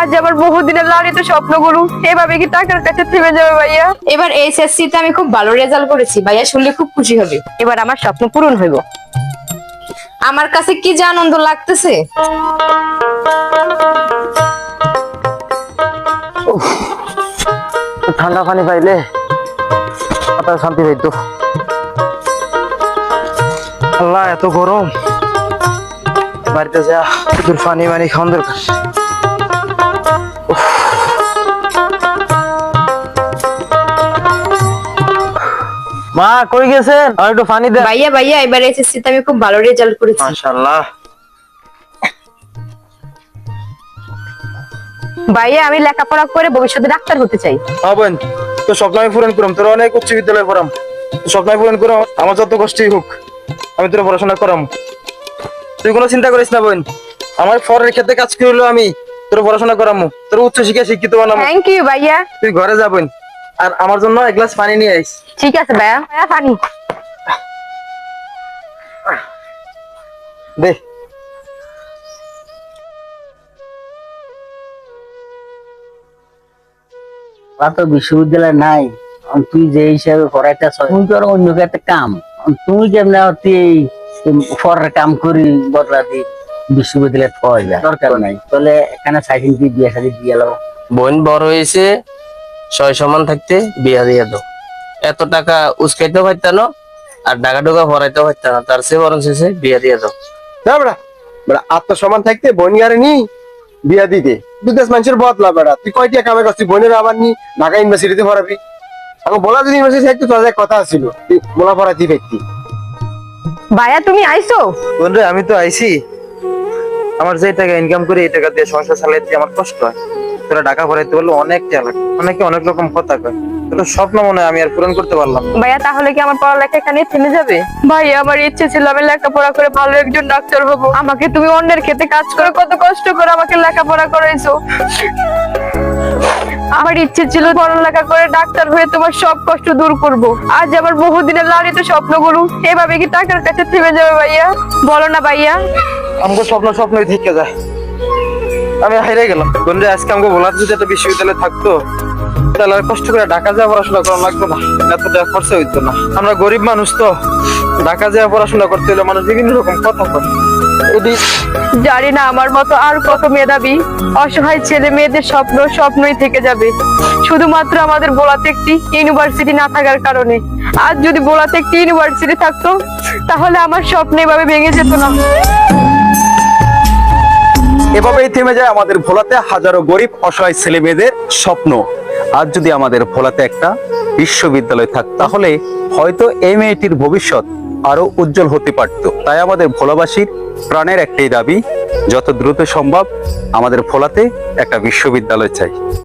আজ আমার বহুদিনের লালিত স্বপ্নগুলো এভাবে কি টাকার কাছে থেমে যাবে ভাইয়া? এবার এইচএসসি তে আমি খুব ভালো রেজাল্ট করেছি ভাইয়া শুনলে খুব খুশি হবে। এবার আমার স্বপ্ন পূরণ হইব। আমার কাছে কি যে আনন্দ লাগতেছে? ঠান্ডা পানি পাইলে মাথা শান্তি পাইতো। আল্লাহ এত গরম। বাড়িতে যা পানি মানি খাওয়ান দরকার। মা কই গেছেন? আর একটু পানি দেন। ভাইয়া ভাইয়া এবার এইচএসসি তে আমি খুব ভালো রেজাল্ট করেছি। মাশাআল্লাহ। ভাইয়া আমি লেখাপড়া করে ভবিষ্যতে ডাক্তার হতে চাই। হ্যাঁ বোন তো স্বপ্ন আমি পূরণ করলাম তোর অনেক উচ্চ বিদ্যালয়ে পড়াম। তো স্বপ্ন আমি পূরণ করো আমার যত কষ্টই হোক আমি তোর পড়াশোনা করাম। তুই কোনো চিন্তা করিস না বোন আমার ফরের ক্ষেত্রে কাজ করল আমি তোর পড়াশোনা করামু তোর উচ্চ শিক্ষা শিক্ষিত বানাবো থ্যাংক ইউ ভাইয়া। তুই ঘরে যা বোন। আর আমার জন্য এক গ্লাস পানি নিয়ে আইস। ঠিক আছে ভাইয়া। ভাইয়া পানি। দে। তো বিশ্ববিদ্যালয় নাই। তুই যে হিসাবে পড়াইতেছ তুই তো অন্য একটা কাম। তুই এই পরের কাম করি বদলা দি বিশ্ববিদ্যালয়ে পাওয়া যায় দরকার নাই। তাহলে এখানে সাইকেল দিয়ে বিয়ে শাড়ি দিয়ে বোন বড় হয়েছে ছয় সমান থাকতে বিয়া দিয়ে দাও। এত টাকা উস্কাইতেও পারতাম না আর টাকা টুকা ভরাইতেও পারতাম না তার চেয়ে বরং শেষে বিয়া দিয়ে দাও। না বেড়া বেড়া আত্মসম্মান থাকতে বনিয়ারে নি বিয়া দিতে। বিদেশ মানুষের বদলা বেড়া তুই কয়টা কামে করছিস বোনের আবার নি ঢাকা ইউনিভার্সিটিতে পড়াবি। এখন বলা যদি ইউনিভার্সিটি থাকতো তাদের কথা ছিল তুই মোলা পড়াতি ব্যক্তি ভাইয়া তুমি আইছো? বোন রে আমি তো আইছি। আমার যে টাকা ইনকাম করি এই টাকা দিয়ে সংসার চালাইতে আমার কষ্ট হয়। তোরা টাকা ভরাইতে বললে অনেক টাকা লাগে। অনেকে অনেক রকম কথা কয়। তোর স্বপ্ন মনে আমি আর পূরণ করতে পারলাম ভাইয়া তাহলে কি আমার পড়ালেখা এখানে থেমে যাবে? ভাইয়া আমার ইচ্ছে ছিল আমি লেখাপড়া করে ভালো একজন ডাক্তার হব। আমাকে তুমি অন্যের খেতে কাজ করে কত কষ্ট করে আমাকে লেখাপড়া করাইছো। আমার ইচ্ছে ছিল পড়ালেখা করে ডাক্তার হয়ে তোমার সব কষ্ট দূর করব। আজ আমার বহুদিনের লালিত স্বপ্নগুলো এভাবে কি টাকার কাছে থেমে যাবে ভাইয়া? বলো না ভাইয়া। আমাকে স্বপ্ন স্বপ্নই থেকে যায়। আমি হাইরে গেলাম। বন্ধু, আজকে আমাকে বলার যদি একটা বিশ্ববিদ্যালয়ে থাকতো, তাহলে আর কষ্ট করে ঢাকা যাওয়া পড়াশোনা করা লাগতো না। এত খরচা হইতো না। আমরা গরিব মানুষ তো। ঢাকা যাওয়া পড়াশোনা করতে হলে মানুষ বিভিন্ন রকম কথা বলে। জানি না, আমার মতো আর কত মেধাবী, অসহায় ছেলে মেয়েদের স্বপ্ন স্বপ্নই থেকে যাবে। শুধুমাত্র আমাদের বোলাতে একটি ইউনিভার্সিটি না থাকার কারণে। আজ যদি বোলাতে একটি ইউনিভার্সিটি থাকতো, তাহলে আমার স্বপ্ন এভাবে ভেঙে যেত না। এভাবেই থেমে যায় আমাদের ভোলাতে হাজারো গরিব অসহায় ছেলে মেয়েদের স্বপ্ন। আর যদি আমাদের ভোলাতে একটা বিশ্ববিদ্যালয় থাকত তাহলে হয়তো এই মেয়েটির ভবিষ্যৎ আরও উজ্জ্বল হতে পারত। তাই আমাদের ভোলাবাসীর প্রাণের একটাই দাবি, যত দ্রুত সম্ভব আমাদের ভোলাতে একটা বিশ্ববিদ্যালয় চাই।